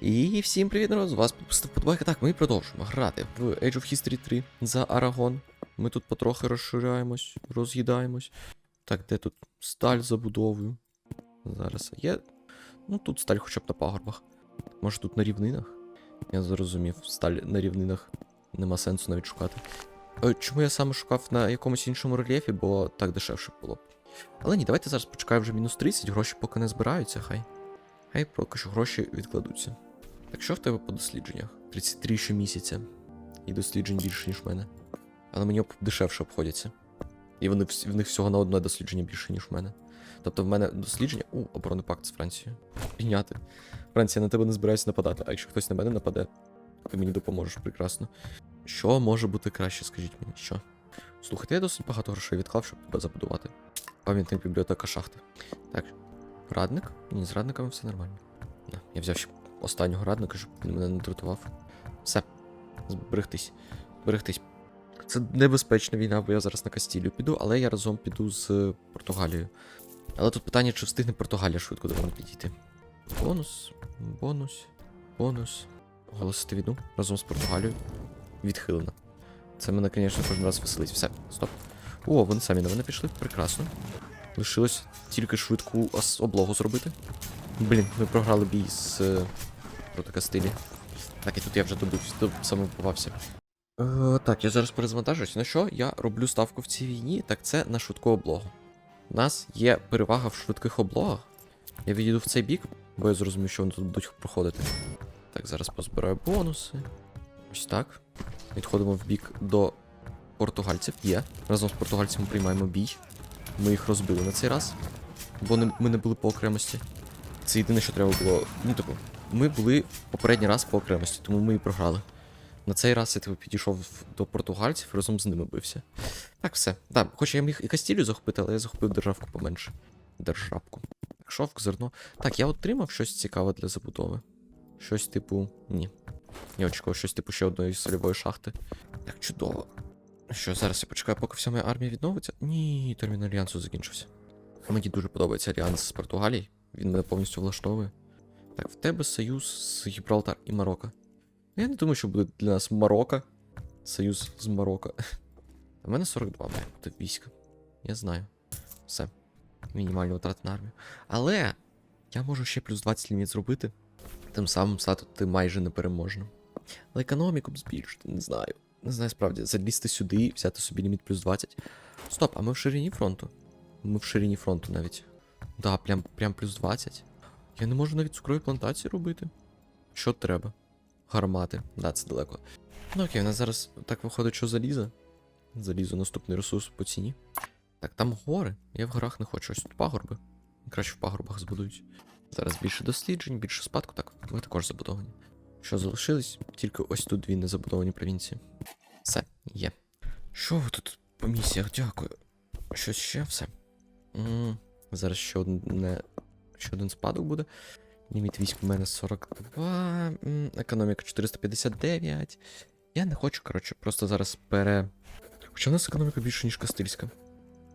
І всім привіт, народ, з вас подбайка. Так, ми продовжуємо грати в Age of History 3 за Арагон. Ми тут потрохи розширяємось, роз'їдаємось. Так, де тут сталь забудовую? Зараз є. Ну тут сталь хоча б на пагорбах. Може тут на рівнинах? Я зрозумів, сталь на рівнинах нема сенсу навіть шукати. Е, Чому я саме шукав на якомусь іншому рельєфі, бо так дешевше було б. Але ні, давайте зараз почекаємо вже мінус 30, гроші поки не збираються, хай. Хай поки що гроші відкладуться. Так що в тебе по дослідженнях? 33 щомісяця. І досліджень більше, ніж в мене. Але мені дешевше обходяться. І вони в них всього на одне дослідження більше, ніж в мене. Тобто в мене дослідження. У, оборонний пакт з Францією. Прийняти. Франція на тебе не збирається нападати, а якщо хтось на мене нападе, ти мені допоможеш прекрасно. Що може бути краще, скажіть мені, що? Слухайте, я досить багато грошей відклав, щоб тебе забудувати. Пам'ятник бібліотека шахти. Так. Радник? Ні, з радниками все нормально. На, я взяв ще останнього радника, щоб він мене не дратував. Все. Зберегтись. Зберегтись. Це небезпечна війна, бо я зараз на Кастілію піду, але я разом піду з Португалією. Але тут питання, чи встигне Португалія швидко до мене підійти. Бонус, бонус, бонус. Оголосити війну разом з Португалією. Відхилено. Це мене, звісно, кожен раз веселить. Все, стоп. О, вони самі на мене пішли. Прекрасно. Лишилось тільки швидку облогу зробити. Блін, ми програли бій з е, проти Так, і тут я вже добив, до саме попався. Е, так, я зараз перезвантажуюсь. На що я роблю ставку в цій війні? Так це на швидку облогу. У нас є перевага в швидких облогах. Я відійду в цей бік, бо я зрозумів, що вони тут будуть проходити. Так, зараз позбираю бонуси. Ось так. Відходимо в бік до португальців. Є. Разом з португальцями приймаємо бій. Ми їх розбили на цей раз. Бо ми не були по окремості. Це єдине, що треба було. Ну, типу, ми були попередній раз по окремості, тому ми і програли. На цей раз я типу, підійшов до португальців і разом з ними бився. Так, все. Так, хоч я міг і Кастілію захопити, але я захопив державку поменше. Державку. Шовк, зерно. Так, я отримав щось цікаве для забудови. Щось типу. Ні. Я очікував щось типу ще одної сольової шахти. Так, чудово. Що, зараз я почекаю, поки вся моя армія відновиться? Ні, термін альянсу закінчився. Мені дуже подобається альянс з Португалії. Він мене повністю влаштовує. Так, в тебе союз з Гібралтар і Марокко. Я не думаю, що буде для нас Марокко. Союз з Марокко. У мене 42 має бути війська. Я знаю. Все. Мінімальні витрати на армію. Але я можу ще плюс 20 ліміт зробити. Тим самим стати майже непереможним. Але економіку б збільшити, не знаю. Не знаю, справді, залізти сюди, взяти собі ліміт плюс 20. Стоп, а ми в ширині фронту. Ми в ширині фронту навіть. Да, прям, прям плюс 20. Я не можу навіть цукрові плантації робити. Що треба? Гармати. Да, це далеко. Ну окей, у нас зараз так виходить, що залізо. Залізо наступний ресурс по ціні. Так, там гори. Я в горах не хочу. Ось тут пагорби. Краще в пагорбах збудують. Зараз більше досліджень, більше спадку. Так, ви також забудовані. Що залишились? Тільки ось тут дві незабудовані провінції. Все, є. Що ви тут по місіях? Дякую. Щось ще все. Зараз ще одне. Ще один спадок буде. Ліміт військ у мене 42. Економіка 459. Я не хочу, коротше, просто зараз пере. Хоча в нас економіка більше, ніж Кастильська.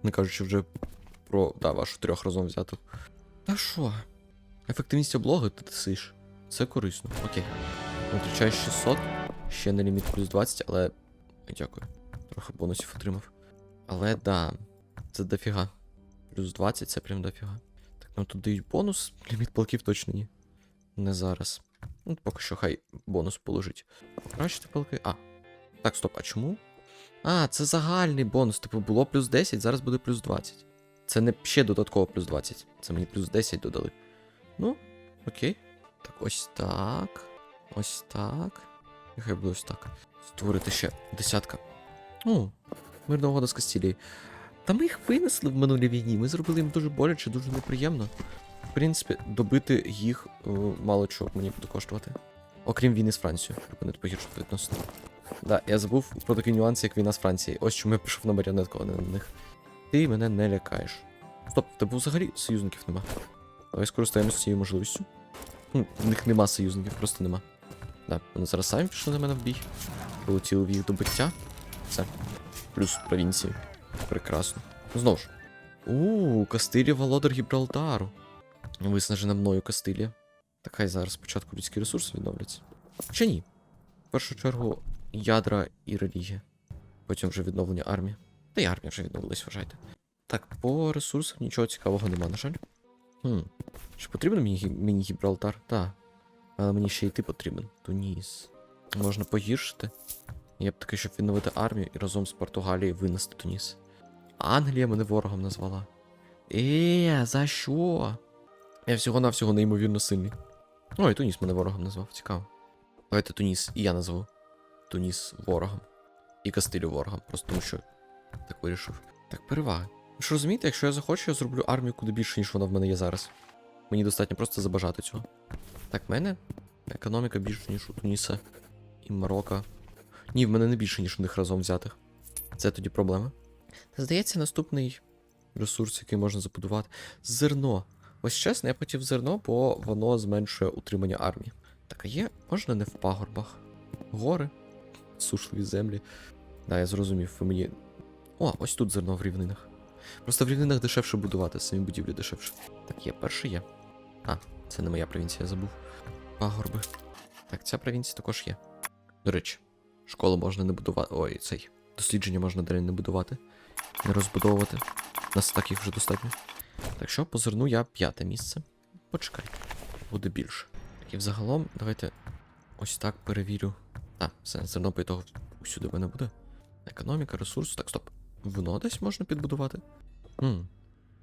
Не кажучи вже про да, вашу трьох разом взяту. Та що? Ефективність облоги ти тисиш. Це корисно. Окей. Витрачаю 600. Ще на ліміт плюс 20, але. Дякую. Трохи бонусів отримав. Але да, це дофіга. Плюс 20 це прям дофіга. Так, нам тут дають бонус. Ліміт полків точно ні. Не зараз. Ну, поки що хай бонус положить. Покращити полки. А. Так, стоп, а чому? А, це загальний бонус. Типу було плюс 10, зараз буде плюс 20. Це не ще додатково плюс 20. Це мені плюс 10 додали. Ну, окей. Так, ось так. Ось так. Нехай буде ось так. Створити ще десятка. О, мирна угода з Кастілією. Та ми їх винесли в минулій війні. Ми зробили їм дуже боляче, дуже неприємно. В принципі, добити їх е, мало чого мені буде коштувати. Окрім війни з Францією, припинити погіршувати відносини. Да, я забув про такий нюанс, як війна з Францією. Ось чому я пішов на маріонетку, а не на них. Ти мене не лякаєш. Стоп, в тебе взагалі союзників нема. Давай скористаємося цією можливістю. Ну, в них нема союзників, просто нема. Да, вони зараз самі пішли на мене в бій. Полетіли в їх добиття. Все. Плюс провінції. Прекрасно. Знову ж. У, Кастилія володар Гібралтару. Виснажена мною Кастилія. Так хай зараз спочатку людські ресурси відновляться. Чи ні? В першу чергу ядра і релігія. Потім вже відновлення армії. Та й армія вже відновилась, вважайте. Так, по ресурсах нічого цікавого нема, на жаль. Хм. Чи потрібен мені мені Гібралтар? Так. Але мені ще й ти потрібен. Туніс. Можна погіршити. Я б таки, щоб відновити армію і разом з Португалією винести Туніс. Англія мене ворогом назвала. Е, за що? Я всього-навсього неймовірно сильний. Ой, Туніс мене ворогом назвав, цікаво. Давайте Туніс і я назву. Туніс ворогом. І Кастилю ворогом, просто тому що так вирішив. Так, переваги. Ви ж розумієте, якщо я захочу, я зроблю армію куди більше, ніж вона в мене є зараз. Мені достатньо просто забажати цього. Так, в мене економіка більше, ніж у Туніса і Марокко. Ні, в мене не більше, ніж у них разом взятих. Це тоді проблема. Здається, наступний ресурс, який можна забудувати. Зерно. Ось чесно, я хотів зерно, бо воно зменшує утримання армії. Так, а є, можна не в пагорбах. Гори, сушливі землі. Да, я зрозумів, ви мені. О, ось тут зерно в рівнинах. Просто в рівнинах дешевше будувати, самі будівлі дешевше. Так, є, перший є. А, це не моя провінція, я забув. Пагорби. Так, ця провінція також є. До речі, школу можна не будувати. Ой, цей. Дослідження можна далі не будувати, не розбудовувати. Нас так їх вже достатньо. Так що по зерну я п'яте місце. Почекай, буде більше. Так і взагалом, давайте ось так перевірю. А, все, зерно по ітогу усюди мене буде. Економіка, ресурс. Так, стоп. Воно десь можна підбудувати? Хм.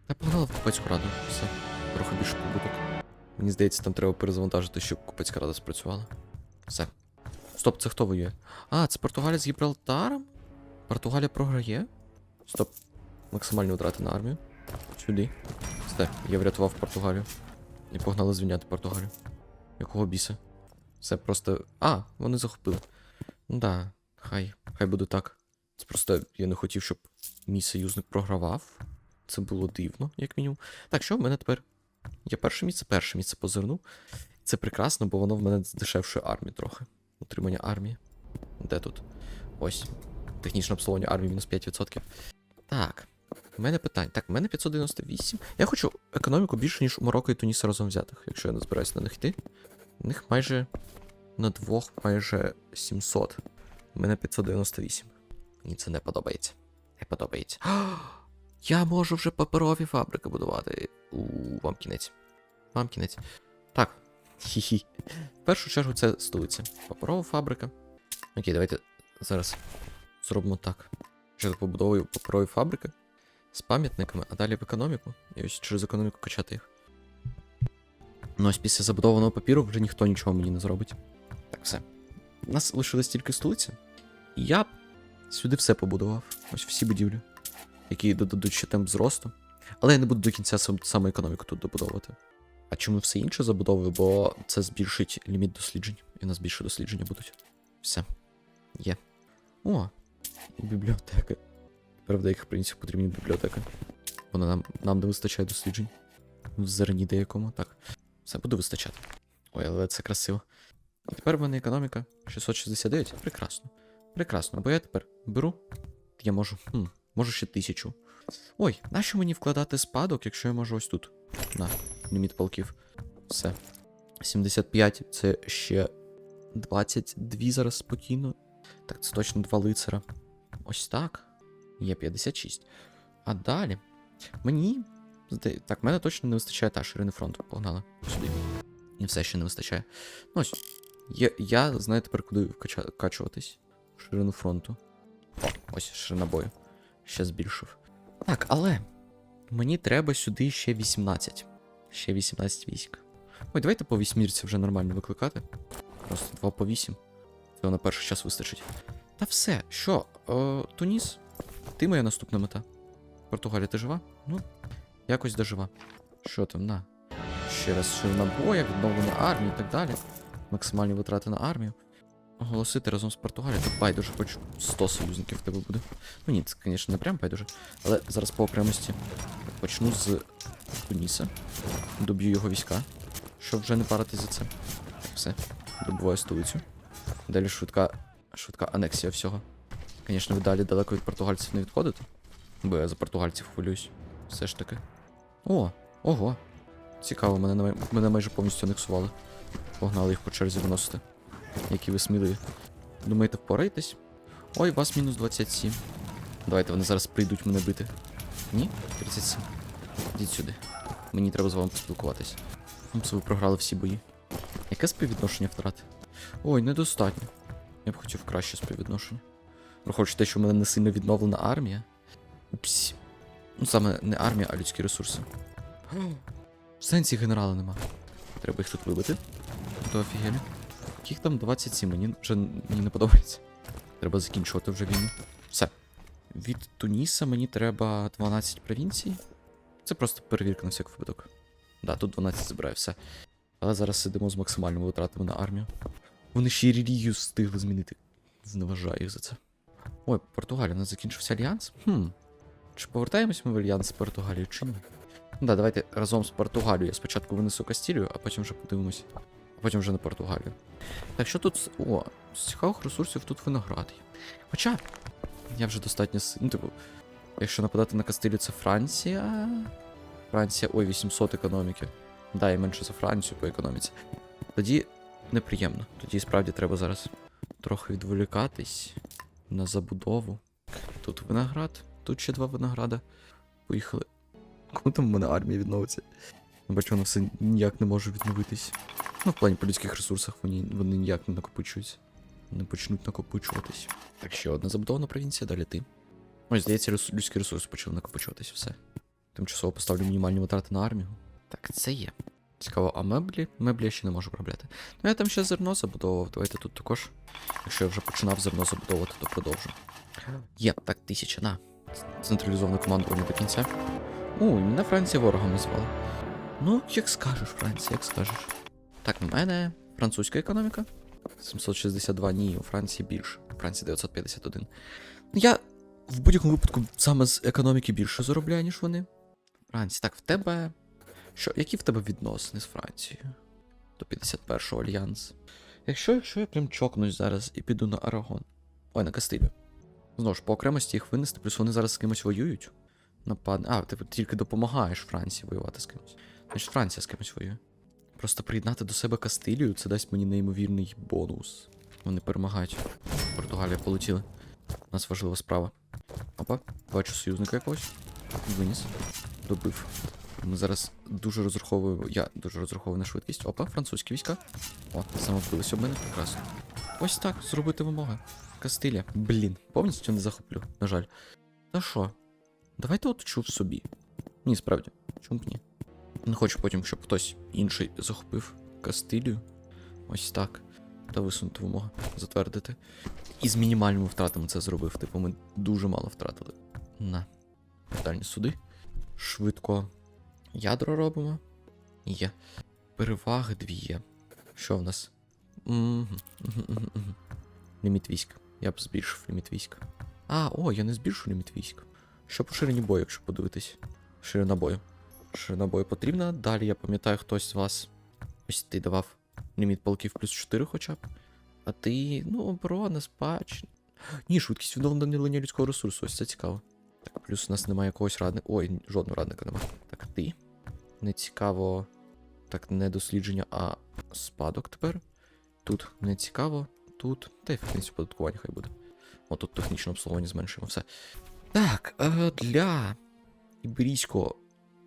Я погнала в купецьку раду. Все. Трохи більше побуток. Мені здається, там треба перезавантажити, щоб купецька рада спрацювала. Все. Стоп, це хто воює? А, це Португалія з Гібралтаром? Португалія програє? Стоп. Максимальні витрати на армію. Сюди. Все, я врятував Португалію. І погнали звільняти Португалію. Якого біса? Все просто. А, вони захопили. Ну да, хай, хай буде так. Це просто я не хотів, щоб мій союзник програвав. Це було дивно, як мінімум. Так, що в мене тепер? Є перше місце, перше місце по зерну. Це прекрасно, бо воно в мене здешевшує армію трохи. Утримання армії. Де тут? Ось. Технічне обслуговування армії мінус 5%. У мене питання. Так, у мене 598. Я хочу економіку більше, ніж у Марокко і Туніса разом взятих, якщо я не збираюся на них йти. У них майже на двох майже 700. У мене 598. Мені це не подобається. Не подобається. Я можу вже паперові фабрики будувати. У вам кінець. Вам кінець. Так. Хі-хі. В першу чергу це столиця. Паперова фабрика. Окей, давайте зараз зробимо так. Спочатку побудовую паперові фабрики з пам'ятниками, а далі в економіку. І ось через економіку качати їх. Ну ось після забудованого папіру вже ніхто нічого мені не зробить. Так, все. У нас лишилась тільки столиця. І я сюди все побудував. Ось всі будівлі, які додадуть ще темп зросту. Але я не буду до кінця сам, саме економіку тут добудовувати. А чому все інше забудовую? Бо це збільшить ліміт досліджень. І у нас більше дослідження будуть. Все. Є. О, і бібліотека. Тепер в принципах потрібні бібліотека. Вона нам, нам не вистачає досліджень. В зерні деякому, так. Все буде вистачати. Ой, але це красиво. І тепер в мене економіка 669. Прекрасно. Прекрасно. Бо я тепер беру. Я можу. Хм, можу ще тисячу. Ой, нащо мені вкладати спадок, якщо я можу ось тут? На, ліміт полків. Все. 75 це ще 22 зараз спокійно. Так, це точно два лицара. Ось так. Є 56. А далі. Мені. Так, мене точно не вистачає та ширини фронту. Погнали сюди. І все ще не вистачає. Ну ось. Я, я знаю тепер, куди вкачуватись. Ширину фронту. О, ось ширина бою. Ще збільшив. Так, але. Мені треба сюди ще 18. Ще 18 військ. Ой, давайте по вісьмірці вже нормально викликати. Просто 2 по 8. Цього на перший час вистачить. Та все, що, е, Туніс, ти моя наступна мета. Португалія, ти жива? Ну, якось дожива. Що там, на? Ще раз ширина боя, відновлення армії і так далі. Максимальні витрати на армію. Оголосити разом з Португалією. Байдуже, хоч 100 союзників в тебе буде. Ну ні, це, звісно, не прям байдуже. Але зараз по окремості почну з Туніса. Доб'ю його війська, щоб вже не паритись за це. Все, добуваю столицю. Далі швидка, швидка анексія всього. Звісно, далі далеко від португальців не відходите. Бо я за португальців хвилююсь. Все ж таки. О, ого. Цікаво, мене, мене майже повністю анексували. Погнали їх по черзі виносити. Які ви сміливі. Думаєте, впораєтесь? Ой, вас мінус 27. Давайте вони зараз прийдуть мене бити. Ні? 37. Ідіть сюди. Мені треба з вами поспілкуватись. Ну, ви програли всі бої. Яке співвідношення втрат? Ой, недостатньо. Я б хотів краще співвідношення. Враховуючи те, що в мене не сильно відновлена армія. Упс. Ну, саме не армія, а людські ресурси. В сенсі генерала нема. Треба їх тут вибити. То офігелі. Яких там 27, мені вже мені не подобається. Треба закінчувати вже війну. Все. Від Туніса мені треба 12 провінцій. Це просто перевірка на всяк випадок. Да, тут 12 забираю, все. Але зараз сидимо з максимальними витратами на армію. Вони ще й релігію встигли змінити. Зневажаю їх за це. Ой, Португалія, у нас закінчився альянс? Хм. Чи повертаємось ми в альянс з Португалією, чи ні? Ну Да, давайте разом з Португалією. Я спочатку винесу Кастілію, а потім вже подивимось. А потім вже на Португалію. Так, що тут. О, з цікавих ресурсів тут виноград є. Хоча. Я вже достатньо Ну, типу, якщо нападати на Кастилію, це Франція. Франція, ой, 800 економіки. Да, і менше за Францію по економіці. Тоді неприємно. Тоді справді треба зараз трохи відволікатись на забудову. Тут виноград, тут ще два винограда. Поїхали. Коли там в мене армія відновиться? Бачу, воно все ніяк не може відновитись. Ну, в плані по людських ресурсах вони, вони ніяк не накопичуються. Не почнуть накопичуватись. Так, ще одна забудована провінція, далі ти. Ось, здається, людські ресурси почали накопичуватись, все. Тимчасово поставлю мінімальні витрати на армію. Так, це є. Цікаво, а меблі? Меблі я ще не можу виробляти. Ну я там ще зерно забудовував. Давайте тут також. Якщо я вже починав зерно забудовувати, то продовжу. Є, так, тисяча, на. Централізоване командування до кінця. У, мене Франція ворогом назвала. Ну, як скажеш, Франція, як скажеш. Так, в мене французька економіка. 762, ні, у Франції більше. У Франції 951. Ну, Я в будь-якому випадку саме з економіки більше заробляю, ніж вони. Франція, так, в тебе. Що, які в тебе відносини з Францією? До 51-го альянс. Якщо, якщо я прям чокнусь зараз і піду на Арагон. Ой, на Кастилю. Знову ж, по окремості їх винести, плюс вони зараз з кимось воюють. Нападне. А, ти тільки допомагаєш Франції воювати з кимось. Значить, Франція з кимось воює. Просто приєднати до себе Кастилію, це дасть мені неймовірний бонус. Вони перемагають. Португалія полетіли. У нас важлива справа. Опа, бачу союзника якогось. Виніс. Добив. Ми зараз дуже розраховуємо. Я дуже розраховую на швидкість. Опа, французькі війська. О, самовбилися об мене, прекрасно. Ось так, зробити вимоги. Кастиля. Блін, повністю не захоплю, на жаль. Та що? Давайте оточу в собі. Ні, справді, чому б ні? Не хочу потім, щоб хтось інший захопив Кастилію. Ось так. Та висунути вимоги, затвердити. І з мінімальними втратами це зробив. Типу, ми дуже мало втратили. На. Дальні суди. Швидко. Ядро робимо. Є. Переваги дві є. Що в нас? Ліміт військ. Я б збільшив ліміт військ. А, о, я не збільшу ліміт військ. Що по ширині бою, якщо подивитись? Ширина бою. Ширина бою потрібна. Далі я пам'ятаю, хтось з вас. Ось ти давав ліміт полків плюс 4 хоча б. А ти, ну, оборона, спадщина. Ні, швидкість відновлення людського ресурсу, ось це цікаво. Так, плюс у нас немає якогось радника. Ой, жодного радника немає. Так, ти. Не цікаво. Так, не дослідження, а спадок тепер. Тут не цікаво. Тут. Та ефективність оподаткування хай буде. О, тут технічне обслуговування зменшуємо все. Так, е, для іберійського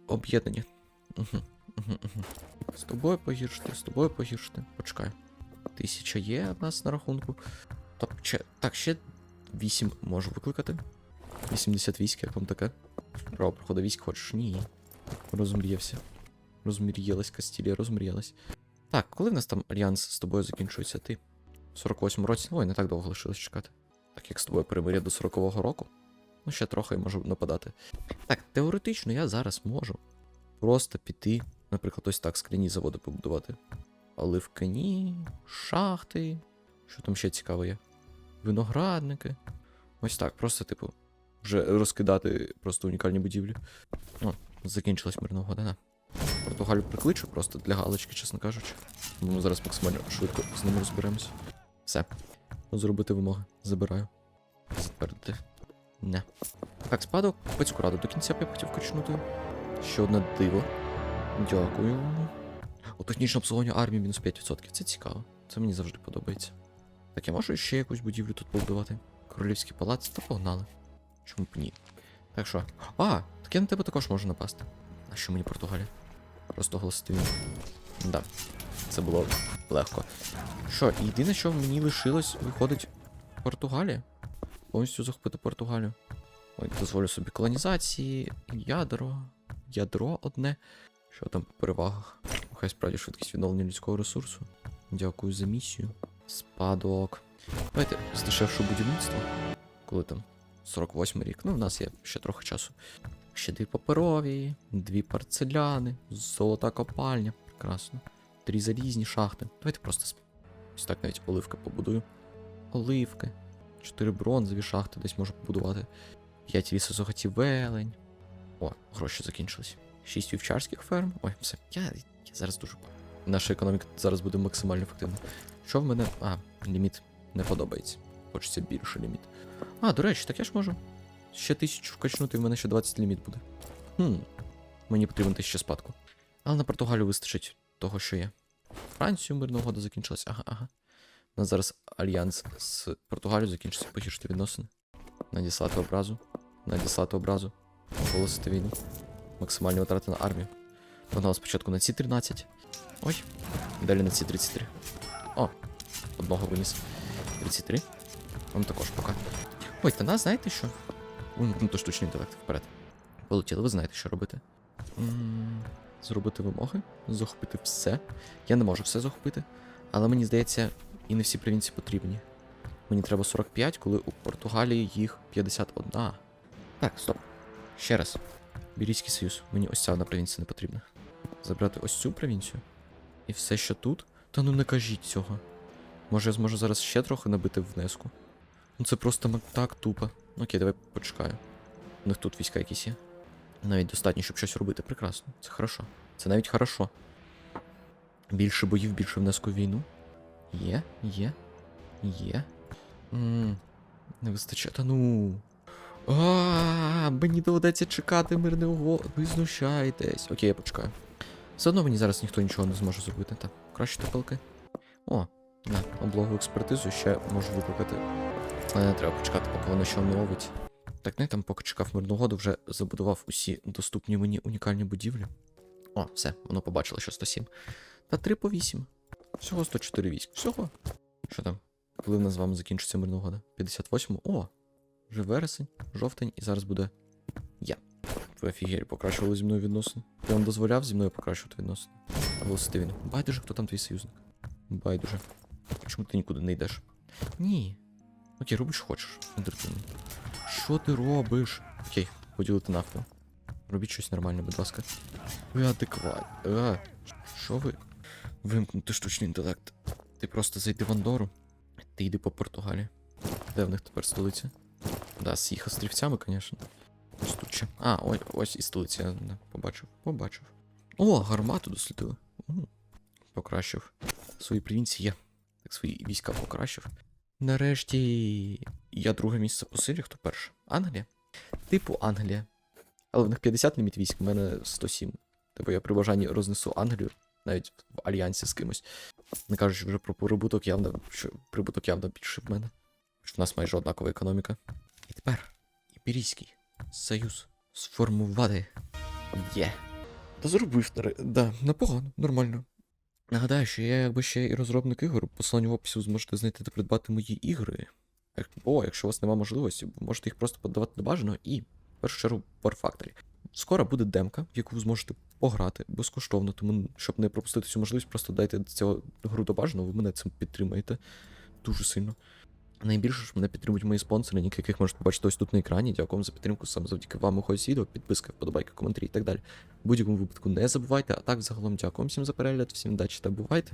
об'єднання. З тобою погіршити, з тобою погіршити. Почекай. Тисяча є в нас на рахунку. Так, ще, так, ще 8 можу викликати. 80 військ, як вам таке? Право проходу військ хочеш? Ні. Розмріявся. Розмріялась Кастілія, розмріялась. Так, коли в нас там альянс з тобою закінчується? Ти? В 48-му році. Ой, не так довго лишилось чекати. Так як з тобою перемир'я до 40-го року. Ну, ще трохи можу нападати. Так, теоретично я зараз можу просто піти, наприклад, ось так скляні заводи побудувати. Оливкані, шахти. Що там ще цікаво є? Виноградники. Ось так, просто, типу, вже розкидати просто унікальні будівлі. О, закінчилась мирна угода, на. Португалію прикличу просто для галочки, чесно кажучи. Ми зараз максимально швидко з ними розберемося. Все. Зробити вимоги. Забираю. Затвердити. Не. Так, спадок, пецьку раду до кінця б я хотів качнути. Ще одне диво. Дякую. О, технічне обслуговування армії мінус 5%. Це цікаво. Це мені завжди подобається. Так, я можу ще якусь будівлю тут побудувати. Королівський палац, то погнали. Чому б ні? Так що. А, так я на тебе також можу напасти. А що мені Португалія? Просто оголосити війну. Да. Це було легко. Що, єдине, що мені лишилось, виходить Португалія. Повністю захопити Португалію. Ой, дозволю собі колонізації, ядро, ядро одне. Що там по перевагах? Хай справді швидкість відновлення людського ресурсу. Дякую за місію. Спадок. Давайте здешевше будівництво. Коли там? 48 рік. Ну, в нас є ще трохи часу. Ще дві паперові, дві парцеляни, золота копальня. Прекрасно. Три залізні шахти. Давайте просто ось так навіть оливки побудую. Оливки. Чотири бронзові шахти десь можу побудувати. П'ять лісозаготівелень. О, гроші закінчились. Шість вівчарських ферм. Ой, все. Я, я зараз дуже. Наша економіка зараз буде максимально ефективна. Що в мене. А, ліміт не подобається. Хочеться більше ліміт. А, до речі, так я ж можу. Ще тисячу вкачнути, і в мене ще 20 ліміт буде. Хм. Мені потрібен тисяча спадку. Але на Португалію вистачить того, що є. Францію мирна угода закінчилась. Ага, ага. У нас зараз альянс з Португалією закінчиться погіршити відносини. Надіслати образу. Надіслати образу. Оголосити війну. Максимальні витрати на армію. Погнали спочатку на ці 13. Ой. Далі на ці 33. О, одного виніс. 33. Вам також пока. Ой, та нас знаєте що? Вимкнуто штучний інтелект вперед. Полетіли, ви знаєте, що робити. Зробити вимоги, захопити все. Я не можу все захопити, але мені здається, і не всі провінції потрібні. Мені треба 45, коли у Португалії їх 51. Так, стоп. Ще раз. Бірійський союз. Мені ось ця одна провінція не потрібна. Забрати ось цю провінцію. І все, що тут. Та ну не кажіть цього. Може, я зможу зараз ще трохи набити внеску. Ну це просто так тупо. Ну, Окей, давай почекаю. У них тут війська якісь є. Навіть достатньо, щоб щось робити. Прекрасно. Це хорошо. Це навіть хорошо. Більше боїв, більше внеску в війну. Є, є, є. м не вистачає. Та ну. А, мені доведеться чекати мирне угод. Ви знущаєтесь. Окей, я почекаю. Все одно мені зараз ніхто нічого не зможе зробити. Так, краще тепелки. О, на облогу експертизу ще можу викликати. Але не треба почекати, поки воно що оновить. Так, не там, поки чекав мирну угоду, вже забудував усі доступні мені унікальні будівлі. О, все, воно побачило, що 107. Та 3 по 8. Всього 104 військ. Всього. Що там? Коли в нас з вами закінчиться мирна угода? 58. О! Вже вересень, жовтень, і зараз буде я. Ви офігері покращували зі мною відносини. Я вам дозволяв зі мною покращувати відносини. А ви він. Байдуже, хто там твій союзник. Байдуже. Чому ти нікуди не йдеш? Ні. Окей, роби, що хочеш. Що ти робиш? Окей, поділити навпіл. Робіть щось нормальне, будь ласка. Ви адекват. А, що ви? Вимкнути штучний інтелект. Ти просто зайди в Андору. Ти йди по Португалії. Де в них тепер столиця? Да, з їх острівцями, звісно. Ще. А, ось, ось і столиця, я побачив. Побачив. О, гармату дослідили. Покращив. Свої провінції. Так, свої війська покращив. Нарешті. Я друге місце по силі, хто перше? Англія? Типу Англія. Але в них 50 ліміт військ, в мене 107. Типу я при бажанні рознесу Англію, навіть в альянсі з кимось. Не кажучи вже про прибуток явно, що прибуток явно більше в мене. Що в нас майже однакова економіка. І тепер Іберійський союз сформувати. Є. Та зробив, да, непогано, нормально. Нагадаю, що я якби ще і розробник ігор, посилання в описі зможете знайти та придбати мої ігри. О, якщо у вас немає можливості, можете їх просто подавати до бажаного і, в першу чергу, War Factory. Скоро буде демка, в яку ви зможете пограти безкоштовно, тому щоб не пропустити цю можливість, просто дайте цього гру до бажаного, ви мене цим підтримаєте дуже сильно. Найбільше ж мене підтримують мої спонсори, ніки яких можете побачити ось тут на екрані. Дякую вам за підтримку. Саме завдяки вам виходить відео, підписка, вподобайки, коментарі і так далі. В будь-якому випадку не забувайте, а так загалом дякую всім за перегляд, всім удачі та бувайте.